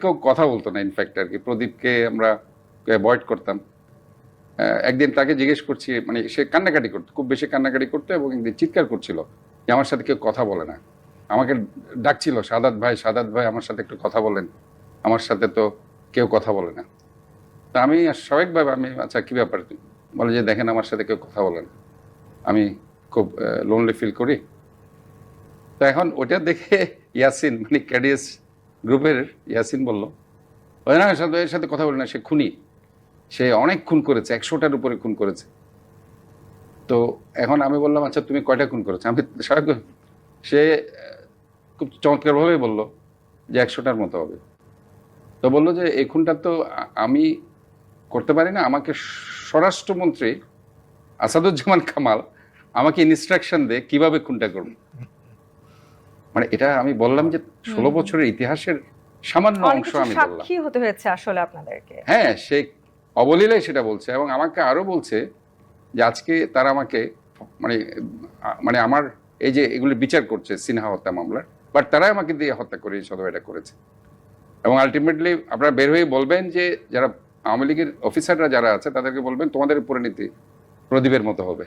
কেউ কথা বলতো না ইনফ্যাক্ট আর কি। প্রদীপকে আমরা অ্যাভয়েড করতাম। একদিন তাকে জিজ্ঞেস করছি মানে সে কান্নাকাটি করতো, খুব বেশি কান্নাকাটি করতো এবং একদিন চিৎকার করছিল যে আমার সাথে কেউ কথা বলে না। আমাকে ডাকছিল, সাদাত ভাই সাদাত ভাই আমার সাথে একটু কথা বলেন, আমার সাথে তো কেউ কথা বলে না। তা আমি স্বাভাবিকভাবে আমি আচ্ছা কী ব্যাপার? বলে যে, দেখেন, আমার সাথে কেউ কথা বলে না। আমি খুব লোনলি ফিল করি। তো এখন ওটা দেখে ইয়াসিন মানে ক্যাডিএস গ্রুপের ইয়াসিন বলল না, সাথে, এর সাথে কথা বলে না, সে খুনি। সে অনেক খুন করেছে, একশোটার উপরে খুন করেছে। তো এখন আমি বললাম আচ্ছা তুমি কয়টা খুন করেছ? আমি স্বাভাবিক, সে খুব চমৎকারভাবেই বলল যে একশোটার মতো হবে। তো বলল যে, এই খুনটা তো আমি করতে পারি না। আমাকে স্বরাষ্ট্রমন্ত্রী আসাদুজ্জামান কামাল আমাকে ইনস্ট্রাকশন দে কীভাবে খুনটা করব? মানে এটা আমি বললাম যে ষোলো বছরের ইতিহাসের সামান্য অংশ আমি সাক্ষী হতে হয়েছে আসলে আপনাদেরকে। হ্যাঁ সে অবলীলায় সেটা বলছে এবং আমাকে আরও বলছে যে আজকে তারা আমাকে মানে মানে আমার এই যে এগুলি বিচার করছে সিনহা হত্যা মামলার বাট তারাই আমাকে দিয়ে হত্যা করে সদর এটা করেছে। এবং আলটিমেটলি আপনারা বের হয়ে বলবেন যে যারা আওয়ামী লীগের অফিসাররা যারা আছে তাদেরকে বলবেন তোমাদের পরিণতি প্রদীপের মতো হবে।